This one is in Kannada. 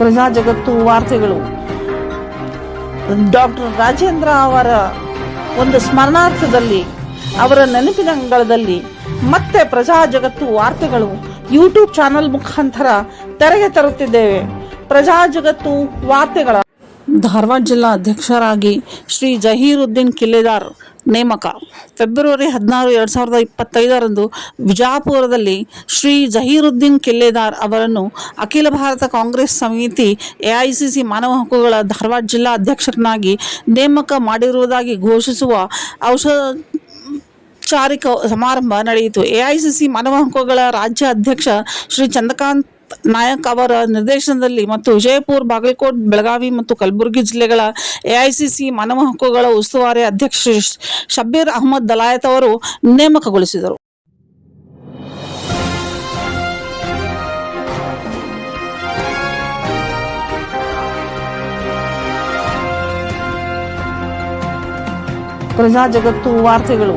ಪ್ರಜಾ ಜಗತ್ತು ವಾರ್ತೆಗಳು. ಡಾಕ್ಟರ್ ರಾಜೇಂದ್ರ ಅವರ ಒಂದು ಸ್ಮರಣಾರ್ಥದಲ್ಲಿ, ಅವರ ನೆನಪಿನ ಅಂಗಳದಲ್ಲಿ ಮತ್ತೆ ಪ್ರಜಾ ಜಗತ್ತು ವಾರ್ತೆಗಳು ಯೂಟ್ಯೂಬ್ ಚಾನೆಲ್ ಮುಖಾಂತರ ತೆರೆಗೆ ತರುತ್ತಿದ್ದೇವೆ. ಪ್ರಜಾ ಜಗತ್ತು ವಾರ್ತೆಗಳ ಧಾರವಾಡ ಜಿಲ್ಲಾ ಅಧ್ಯಕ್ಷರಾಗಿ ಶ್ರೀ ಜಹೀರುದ್ದೀನ್ ಕಿಲ್ಲೆದಾರ್ ನೇಮಕ. ಫೆಬ್ರವರಿ ಹದಿನಾರು, ಎರಡು ಸಾವಿರದ ಇಪ್ಪತ್ತೈದರಂದು ವಿಜಾಪುರದಲ್ಲಿ ಶ್ರೀ ಜಹೀರುದ್ದೀನ್ ಕಿಲ್ಲೆದಾರ್ ಅವರನ್ನು ಅಖಿಲ ಭಾರತ ಕಾಂಗ್ರೆಸ್ ಸಮಿತಿ ಎಐಸಿಸಿ ಮಾನವ ಹಕ್ಕುಗಳ ಧಾರವಾಡ ಜಿಲ್ಲಾ ಅಧ್ಯಕ್ಷರನ್ನಾಗಿ ನೇಮಕ ಮಾಡಿರುವುದಾಗಿ ಘೋಷಿಸುವ ಔಷಧ ಚಾರಿಕ ಸಮಾರಂಭ ನಡೆಯಿತು. ಎಐಸಿಸಿ ಮಾನವ ಹಕ್ಕುಗಳ ರಾಜ್ಯ ಅಧ್ಯಕ್ಷ ಶ್ರೀ ಚಂದ್ರಕಾಂತ್ ನಾಯಕ್ ಅವರ ನಿರ್ದೇಶನದಲ್ಲಿ ಮತ್ತು ವಿಜಯಪುರ, ಬಾಗಲಕೋಟ್, ಬೆಳಗಾವಿ ಮತ್ತು ಕಲಬುರಗಿ ಜಿಲ್ಲೆಗಳ ಎಐಸಿಸಿ ಮಾನವ ಹಕ್ಕುಗಳ ಉಸ್ತುವಾರಿ ಅಧ್ಯಕ್ಷ ಶಬೀರ್ ಅಹಮದ್ ದಲಾಯತ್ ಅವರು ನೇಮಕಗೊಳಿಸಿದರು. ಪ್ರಜಾ ಜಗತ್ತು ವಾರ್ತೆಗಳು.